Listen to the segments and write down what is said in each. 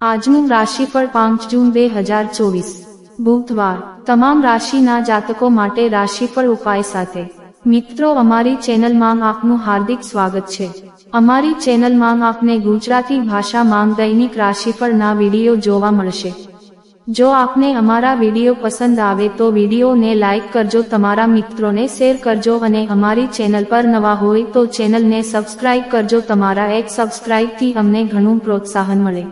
આજનું રાશિફળ પાંચ જૂન બે હજાર ચોવીસ. બુધવાર, તમામ રાશિના જાતકો માટે રાશિફળ ઉપાય સાથે. મિત્રો, અમારી ચેનલમાં આપનું હાર્દિક સ્વાગત છે. અમારી ચેનલમાં આપને ગુજરાતી ભાષામાં દૈનિક રાશિફળના વીડિયો જોવા મળશે. જો આપને અમારા વીડિયો પસંદ આવે તો વિડીયોને લાઇક કરજો, તમારા મિત્રોને શેર કરજો અને અમારી ચેનલ પર નવા હોય તો ચેનલને સબસ્ક્રાઇબ કરજો. તમારા એક સબસ્ક્રાઇબથી અમને ઘણું પ્રોત્સાહન મળે.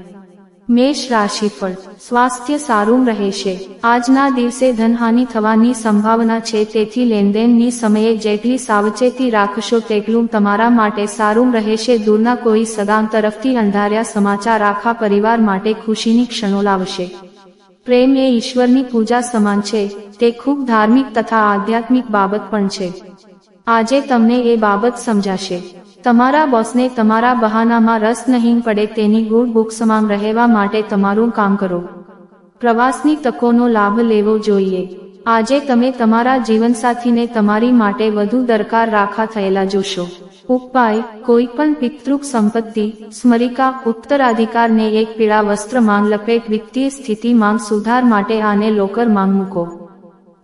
મેષ રાશિફળ સ્વાસ્થ્ય સારું રહેશે. આજના દિવસે ધનહાનિ થવાની સંભાવના છે, તેથી લેનદેનની સમયે જેટલી સાવચેતી રાખશો તેટલું તમારા માટે સારું રહેશે. દૂરના કોઈ સગામ તરફથી અંધાર્યા સમાચાર આખા પરિવાર માટે ખુશીની ક્ષણો લાવશે. પ્રેમ એ ઈશ્વરની પૂજા સમાન છે. તે ખૂબ ધાર્મિક તથા આધ્યાત્મિક બાબત પણ છે. આજે તમને એ બાબત સમજાશે. તમારા બોસને તમારા બહાનામાં રસ નહીં પડે તેની ગુડ બુક્સમાં રહેવા માટે તમારું કામ કરો. પ્રવાસની તકોનો લાભ લેવો જોઈએ. આજે તમે તમારા જીવનસાથીને તમારી માટે વધુ દરકાર રાખા થયેલા જોશો. ઉપાય, કોઈ પણ પિતૃક સંપત્તિ, સ્મરિકા, ઉત્તરાધિકારને એક પીળા વસ્ત્ર માંગ, લપેટ વિત્તીય સ્થિતિ માંગ, સુધાર માટે આને લોકર માંગ મૂકો.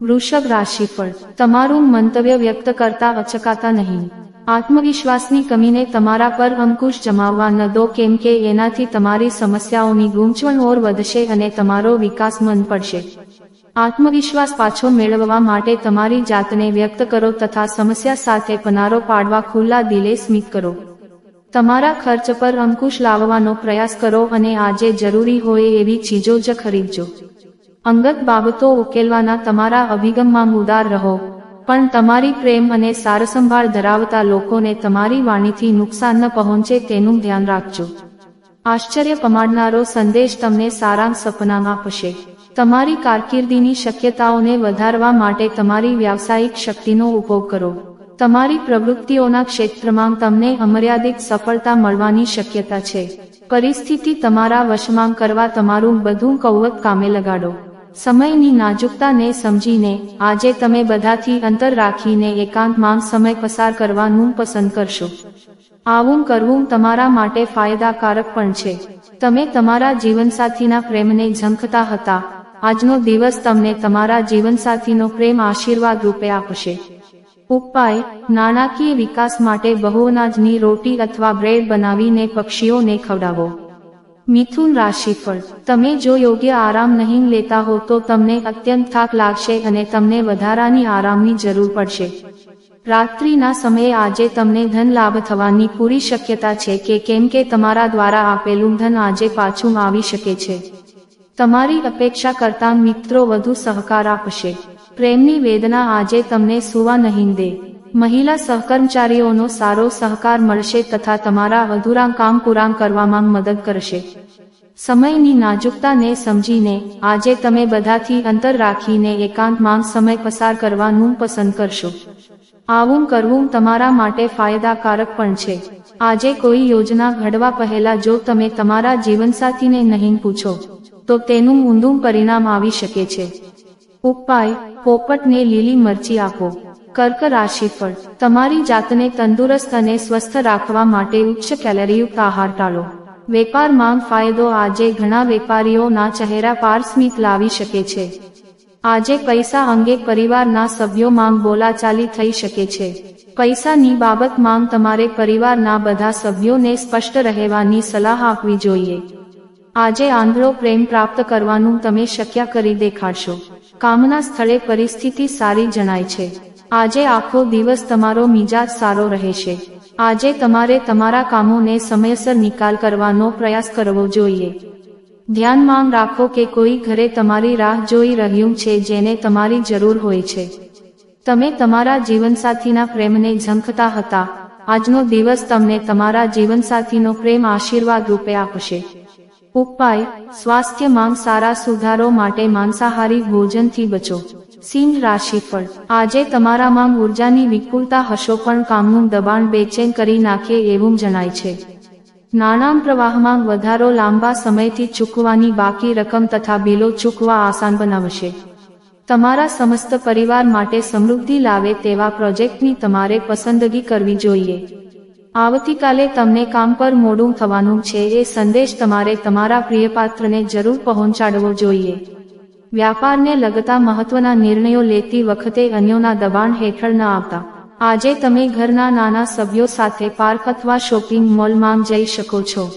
વૃષભ રાશિફળ. તમારું મંતવ્ય વ્યક્ત કરતા અચકાતા નહીં. આત્મવિશ્વાસની કમીને તમારા પર અંકુશ જમાવવા ન દો કેમ કે એનાથી તમારી સમસ્યાઓની ગૂંચવણ ઓર વધશે અને તમારો વિકાસ મંદ પડશે. આત્મવિશ્વાસ પાછો મેળવવા માટે તમારી જાતને વ્યક્ત કરો તથા સમસ્યા સાથે પનારો પાડવા ખુલ્લા દિલે સ્મિત કરો. તમારા ખર્ચ પર અંકુશ લાવવાનો પ્રયાસ કરો અને આજે જરૂરી હોય એવી ચીજો જ ખરીદજો. અંગત બાબતો ઉકેલવાના તમારા અભિગમમાં ઉદાર રહો. પણ તમારી પ્રેમ અને સારસંભાળ ધરાવતા લોકોને તમારી વાણીથી નુકસાન ન પહોંચે તેનું ધ્યાન રાખજો. આશ્ચર્ય પમાડનારો સંદેશ તમને સારાંશ સપનામાં આપશે. તમારી કારકિર્દીની શક્યતાઓને વધારવા માટે તમારી વ્યાવસાયિક શક્તિનો ઉપયોગ કરો. તમારી પ્રવૃત્તિઓના ક્ષેત્રમાં તમને અમર્યાદિત સફળતા મળવાની શક્યતા છે. પરિસ્થિતિ તમારા વશમાં કરવા તમારું બધું કૌવત કામે લગાડો. સમયની નાજુકતાને સમજીને, આજે તમે બધાથી અંતર રાખીને એકાંતમાં સમય પસાર કરવાનું પસંદ કરશો. આવું કરવું તમારા માટે ફાયદાકારક પણ છે. તમે તમારા જીવનસાથીના પ્રેમને ઝંખતા હતા. આજનો દિવસ તમને તમારા જીવનસાથીનો પ્રેમ આશીર્વાદ રૂપે આપશે. ઉપાય, નાણાકીય વિકાસ માટે બહુઅનાજની રોટી અથવા બ્રેડ બનાવીને પક્ષીઓને ખવડાવો. મિથુન રાશિફળ. તમે જો યોગ્ય આરામ નહીં લેતા હો તો તમને અત્યંત થાક લાગશે અને તમને વધારાની આરામની જરૂર પડશે. રાત્રિના સમયે આજે તમને ધન લાભ થવાની પૂરી શક્યતા છે કે કેમ કે તમારા દ્વારા આપેલું ધન આજે પાછું આવી શકે છે. તમારી અપેક્ષા કરતા મિત્રો વધુ સહકાર આપશે. પ્રેમની વેદના આજે તમને સુવા નહીં દે. મહિલા સહકર્મચારીઓનો સારો સહકાર મળશે તથા તમારા અધૂરા કામ પૂરા કરવામાં મદદ કરશે. સમયની નાજુકતાને સમજીને, આજે તમે બધાથી અંતર રાખીને એકાંતમાં સમય પસાર કરવાનું પસંદ કરશો. આવું કરવું તમારા માટે ફાયદાકારક પણ છે. આજે કોઈ યોજના ઘડવા પહેલા જો તમે તમારા જીવનસાથીને નહીં પૂછો, તો તેનું ઊંધું પરિણામ આવી શકે છે. ઉપાય, પોપટને લીલી મરચી આપો. કર્ક રાશિફળ, તમારી જાતને તંદુરસ્ત અને સ્વસ્થ રાખવા માટે ઉચ્ચ કેલરીયુક્ત આહાર ટાળો. વેપારમાં ફાયદો આજે ઘણા વેપારીઓના ચહેરા પાર સ્મિત લાવી શકે છે. આજે પૈસા અંગે પરિવારના સભ્યોમાં બોલાચાલી થઈ શકે છે. પૈસાની બાબતમાં તમારે પરિવારના બધા સભ્યોને સ્પષ્ટ રહેવાની સલાહ આપવી જોઈએ. આજે આંધળો પ્રેમ પ્રાપ્ત કરવાનું તમે શક્ય કરી દેખાડશો. કામના સ્થળે પરિસ્થિતિ સારી જણાય છે. આજે આખો દિવસ તમારો મિજાજ સારો રહેશે. આજે તમારે તમારા કામોને સમયસર નિકાલ કરવાનો પ્રયાસ કરવો જોઈએ. ધ્યાનમાં રાખો કે કોઈ ઘરે તમારી રાહ જોઈ રહ્યું છે જેને તમારી જરૂર હોય છે. તમે તમારા જીવનસાથીના પ્રેમને ઝંખતા હતા. આજનો દિવસ તમને તમારા જીવનસાથીનો પ્રેમ આશીર્વાદ રૂપે આપશે. ઉપાય સ્વાસ્થ્યમાં સારા સુધારો માટે માંસાહારી ભોજનથી બચો. સિંહ રાશિફળ. આજે તમારામાં ઉર્જાની વિપુલતા હશો પણ કામનું દબાણ બેચેન કરી નાખે એવું જણાય છે. નાણાં પ્રવાહમાં વધારો લાંબા સમયથી ચૂકવાની બાકી રકમ તથા બિલો ચૂકવા આસાન બનાવશે. તમારા સમસ્ત પરિવાર માટે સમૃદ્ધિ લાવે તેવા પ્રોજેક્ટની તમારે પસંદગી કરવી જોઈએ. આવતીકાલે તમને કામ પર મોડું થવાનું છે એ સંદેશ તમારે તમારા પ્રિયપાત્રને જરૂર પહોંચાડવો જોઈએ. વ્યાપારને લગતા મહત્વના નિર્ણયો લેતી વખતે અન્યોના દબાણ હેઠળ ન આવતા. આજે તમે ઘરના નાના સભ્યો સાથે પાર્ક અથવા શોપિંગ મોલમાં જઈ શકો છો.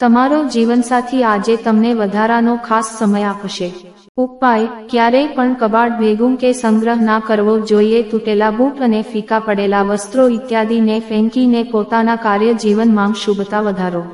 તમારો જીવનસાથી આજે તમને વધારાનો ખાસ સમય આપશે. ઉપાય, ક્યારેય પણ કબાટ ભેગું કે સંગ્રહ ના કરવો જોઈએ. તૂટેલા બૂટ અને ફીકા પડેલા વસ્ત્રો ઇત્યાદિને ફેંકીને પોતાના કાર્ય જીવનમાં શુભતા વધારો.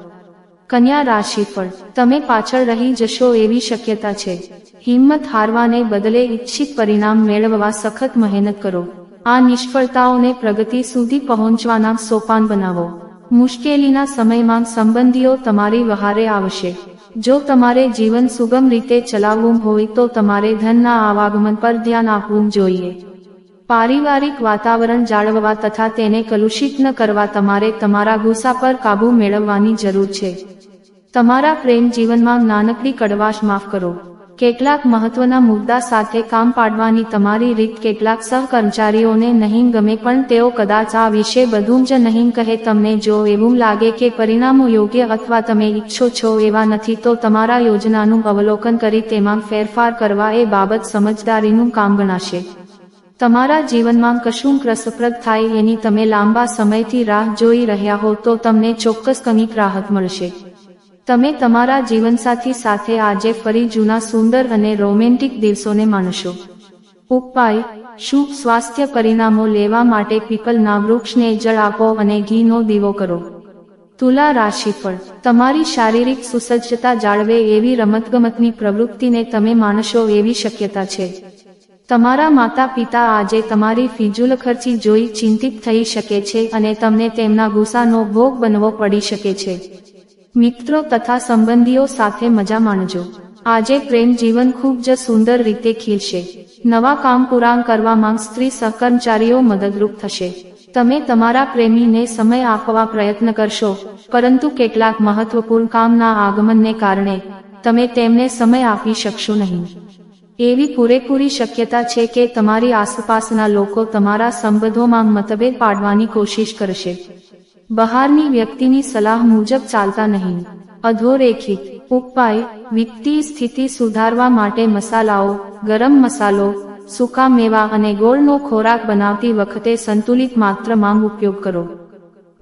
કન્યા રાશિ પર તમે પાછળ રહી જશો એવી શક્યતા છે. હિંમત હારવાને બદલે ઇચ્છિત પરિણામ મેળવવા સખત મહેનત કરો. આ નિષ્ફળતાઓને પ્રગતિ સુધી પહોંચવાના સોપાન બનાવો. મુશ્કેલીના સમયમાં સંબંધીઓ તમારી વહારે આવશે. જો તમારે જીવન સુગમ રીતે ચલાવવું હોય તો તમારે ધનના આવાગમન પર ધ્યાન આપવું જોઈએ. પારિવારિક વાતાવરણ જાળવવા તથા તેને કલુષિત ન કરવા તમારે તમારા ગુસ્સા પર કાબૂ મેળવવાની જરૂર છે. તમારા પ્રેમ જીવનમાં નાનકડી કડવાશ માફ કરો. કેટલાક મહત્વના મુદ્દા સાથે કામ પાડવાની તમારી રીત કેટલાક સહકર્મચારીઓને નહીં ગમે પણ તેઓ કદાચ આ વિશે બધું જ નહીં કહે તમને જો એવું લાગે કે પરિણામો યોગ્ય અથવા તમે ઈચ્છો છો એવા નથી તો તમારા યોજનાનું અવલોકન કરી તેમાં ફેરફાર કરવા એ બાબત સમજદારીનું કામ ગણાશે. તમારા જીવનમાં કશું રસપ્રદ થાય એની તમે લાંબા સમયથી રાહ જોઈ રહ્યા હો તો તમને ચોક્કસ કંઈક રાહત મળશે. તમે તમારા જીવનસાથી સાથે આજે ફરી જૂના સુંદર અને રોમેન્ટિક દિવસોને માણશો. ઉપાય, શુભ સ્વાસ્થ્ય પરિણામો લેવા માટે પીપલના વૃક્ષને જળ આપો અને ઘીનો દીવો કરો. તુલા રાશિ પર તમારી શારીરિક સુસજ્જતા જાળવે એવી રમતગમતની પ્રવૃત્તિને તમે માણશો એવી શક્યતા છે. તમારા માતા પિતા આજે તમારી ફિજુલ ખર્ચી જોઈ ચિંતિત થઈ શકે છે અને તમને તેમના ગુસ્સાનો ભોગ બનવો પડી શકે છે. મિત્રો તથા સંબંધીઓ સાથે મજા માણજો. આજે પ્રેમ જીવન ખૂબ જ સુંદર રીતે ખીલશે. નવા કામ પૂરા કરવામાં સ્ત્રી સહકર્મચારીઓ મદદરૂપ થશે. તમે તમારા પ્રેમીને સમય આપવા પ્રયત્ન કરશો, પરંતુ કેટલાક મહત્વપૂર્ણ કામના આગમનને કારણે તમે તેમને સમય આપી શકશો નહીં. એવી પૂરેપૂરી શક્યતા છે કે તમારી આસપાસના લોકો તમારા સંબંધોમાં મતભેદ પાડવાની કોશિશ કરશે. બહારની વ્યક્તિની સલાહ મુજબ ચાલતા નહીં. અધોરેખિત, ઉપાય, વિત્તીય સ્થિતિ સુધારવા માટે મસાલાઓ, ગરમ મસાલો, સૂકા મેવા અને ગોળનો ખોરાક બનાવતી વખતે સંતુલિત માત્રામાં ઉપયોગ કરો.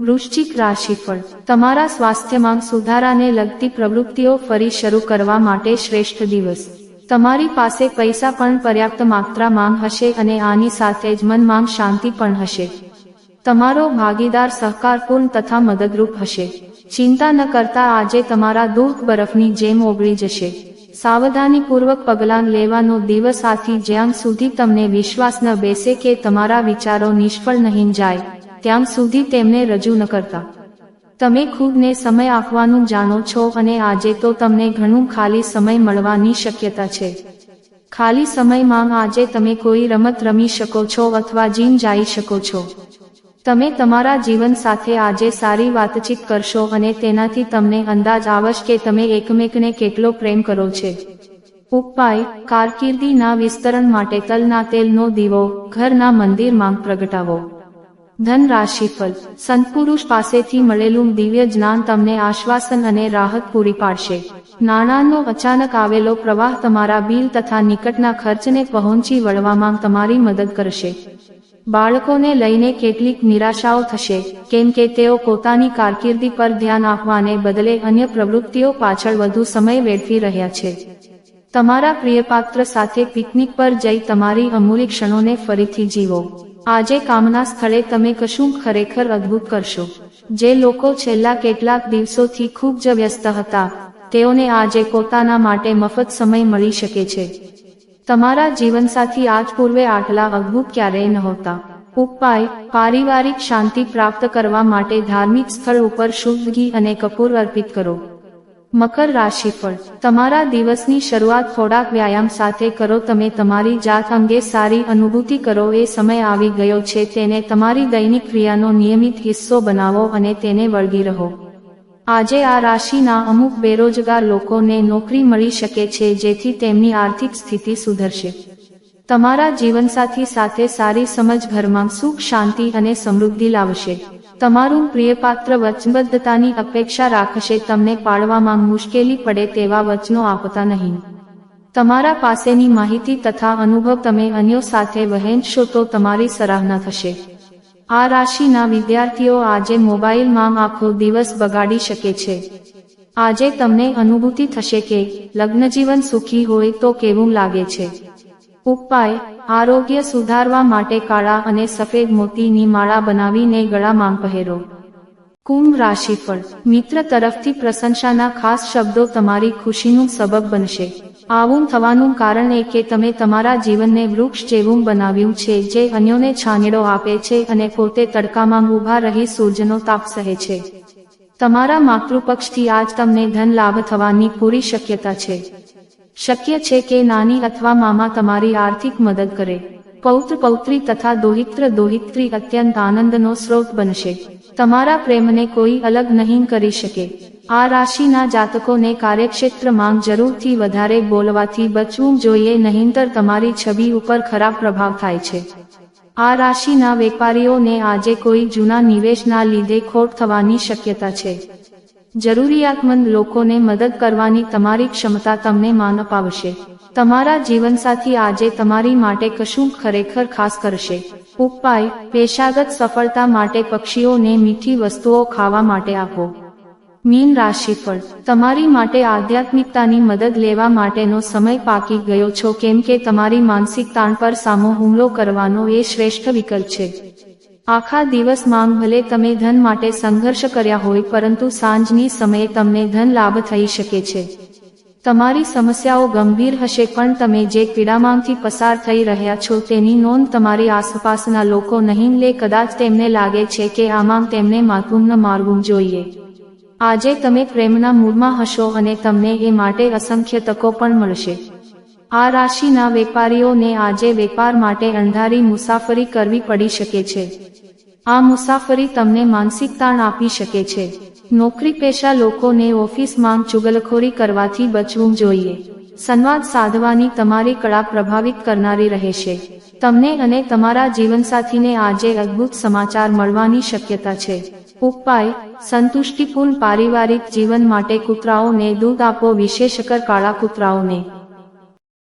વૃશ્ચિક રાશિફળ, તમારા સ્વાસ્થ્યમાં સુધારાને લગતી પ્રવૃત્તિઓ ફરી શરૂ કરવા માટે શ્રેષ્ઠ દિવસ. તમારી પાસે પૈસા પણ પર્યાપ્ત માત્રામાં હશે અને આની સાથે જ મનમાં શાંતિ પણ હશે. તમારો ભાગીદાર સહકારપૂર્ણ તથા મદદરૂપ હશે. ચિંતા ન કરતા આજે તમારા દુઃખ બરફની જેમ ઓગળી જશે. સાવધાનીપૂર્વક પગલાં લેવાનો દિવસ આથી જ્યાં સુધી તમને વિશ્વાસ ન બેસે કે તમારા વિચારો નિષ્ફળ નહીં જાય, ત્યાં સુધી તેમને રજૂ ન કરતા. તમે ખુદને સમય આપવાનું જાણો છો અને આજે તો તમને ઘણું ખાલી સમય મળવાની શક્યતા છે. ખાલી સમયમાં આજે તમે કોઈ રમત રમી શકો છો અથવા જીમ જઈ શકો છો. તમે તમારા જીવન સાથે આજે સારી વાતચીત કરશો અને તેનાથી તમને અંદાજ આવશ કે તમે એકમેકને કેટલો પ્રેમ કરો છે. ઉપાય કારકિર્દીના વિસ્તરણ માટે તલના તેલનો દીવો ઘરના મંદિરમાં પ્રગટાવો. ધન રાશિફળ સંતપુરુષ પાસેથી મળેલું દિવ્ય જ્ઞાન તમને આશ્વાસન અને રાહત પૂરી પાડશે. નાણાંનો અચાનક આવેલો પ્રવાહ તમારા બિલ તથા નિકટના ખર્ચને પહોંચી વળવામાં તમારી મદદ કરશે. બાળકોને લઈને કેટલીક નિરાશાઓ થશે, કેમ કે તેઓ પોતાની કારકિર્દી પર ધ્યાન આપવાને બદલે અન્ય પ્રવૃત્તિઓ પાછળ વધુ સમય વેડફી રહ્યા છે. તમારા પ્રિયપાત્ર સાથે પિકનિક પર જઈ તમારી અમૂલ્ય ક્ષણોને ફરીથી જીવો. આજે કામના સ્થળે તમે કશું ખરેખર અદ્ભુત કરશો. જે લોકો છેલ્લા કેટલાક દિવસોથી ખૂબ જ વ્યસ્ત હતા, તેઓને આજે પોતાના માટે મફત સમય મળી શકે છે. તમારા જીવનસાથી આજ પૂર્વે આટલા અદ્ભુત ક્યારેય નહોતા. ઉપાય, પારિવારિક શાંતિ પ્રાપ્ત કરવા માટે ધાર્મિક સ્થળ ઉપર ઘી અને કપૂર અર્પિત કરો. મકર રાશિફળ. તમારા દિવસની શરૂઆત થોડાક વ્યાયામ સાથે કરો. તમે તમારી જાત અંગે સારી અનુભૂતિ કરો. એ સમય આવી ગયો છે. તેને તમારી દૈનિક ક્રિયાનો નિયમિત હિસ્સો બનાવો અને તેને વળગી રહો. આજે આ રાશિના અમુક બેરોજગાર લોકોને નોકરી મળી શકે છે જેથી તેમની આર્થિક સ્થિતિ સુધરશે. તમારા જીવનસાથી સાથે સારી સમજ ઘરમાં સુખ, શાંતિ અને સમૃદ્ધિ લાવશે. તમારું પ્રિયપાત્ર વચનબદ્ધતાની અપેક્ષા રાખશે. તમને પાળવામાં મુશ્કેલી પડે તેવા વચનો આપતા નહીં. તમારા પાસેની માહિતી તથા અનુભવ તમે અન્યો સાથે વહેંચશો તો તમારી સરાહના થશે. આ રાશિના વિદ્યાર્થીઓ આજે મોબાઈલમાં આખો દિવસ બગાડી શકે છે. આજે તમને અનુભૂતિ થશે કે લગ્નજીવન સુખી હોય તો કેવું લાગે છે. ઉપાય, આરોગ્ય સુધારવા માટે કાળા અને સફેદ મોતીની માળા બનાવીને ગળામાં પહેરો. કુંભ રાશિફળ, મિત્ર તરફથી પ્રશંસાના ખાસ શબ્દો તમારી ખુશીનું સબબ બનશે. આવું થવાનું કારણ એ કે તમે તમારા જીવનને વૃક્ષ જેવું બનાવ્યું છે, જે અન્યોને છાનેડો આપે છે અને પોતે તડકામાં ઊભા રહી સૂર્યનો તાપ સહે છે. તમારા માતૃપક્ષથી આજ તમને ધન લાભ થવાની પૂરી શક્યતા છે. શક્ય છે કે નાની અથવા મામા તમારી આર્થિક મદદ કરે. પૌત્ર પૌત્રી તથા દોહિત્ર દોહિત્રી અત્યંત આનંદનો સ્રોત બનશે. તમારા પ્રેમને કોઈ અલગ નહીં કરી શકે. આ રાશિના જાતકોને કાર્યક્ષેત્રમાં જરૂરથી વધારે બોલવાથી બચવું જોઈએ, નહીંતર તમારી છબી ઉપર ખરાબ પ્રભાવ થાય છે. આ રાશિના વેપારીઓને આજે કોઈ જૂના નિવેશના લીધે ખોટ થવાની શક્યતા છે. જરૂરિયાતમંદ લોકોને મદદ કરવાની તમારી ક્ષમતા તમને માન અપાવશે. તમારા જીવનસાથી આજે તમારી માટે કશું ખરેખર ખાસ કરશે. ઉપાય, પેશાગત સફળતા માટે પક્ષીઓને મીઠી વસ્તુઓ ખાવા માટે આપો. મીન રાશિફળ. તમારી માટે આધ્યાત્મિકતાની મદદ લેવા માટેનો સમય પાકી ગયો છો કેમ કે તમારી માનસિક તાણ પર સામો હુમલો કરવાનો એ શ્રેષ્ઠ વિકલ્પ છે. આખા દિવસ માંગ ભલે તમે ધન માટે સંઘર્ષ કર્યા હોય પરંતુ સાંજની સમયે તમને ધન લાભ થઈ શકે છે. તમારી સમસ્યાઓ ગંભીર હશે પણ તમે જે પીડામાંથી પસાર થઈ રહ્યા છો તેની નોંધ તમારી આસપાસના લોકો નહીં લે કદાચ તેમને લાગે છે કે આમાં તેમને માથું ન મારવું જોઈએ. આજે તમે પ્રેમના મૂળમાં હશો અને તમને એ માટે અસંખ્ય તકો પણ મળશે. આ રાશિના વેપારીઓને આજે વેપાર માટે અંધારી મુસાફરી કરવી પડી શકે છે. આ મુસાફરી તમને માનસિક તાણ આપી શકે છે. નોકરી પેશા લોકોને ઓફિસમાં ચુગલખોરી કરવાથી બચવું જોઈએ. સંવાદ સાધવાની તમારી કળા પ્રભાવિત કરનારી રહેશે. તમને અને તમારા જીવનસાથીને આજે અદ્ભુત સમાચાર મળવાની શક્યતા છે. ઉપાય સંતુષ્ટિપૂર્ણ પારિવારિક જીવન માટે કૂતરાઓને દૂધ આપો વિશેષકર કાળા કૂતરાઓને.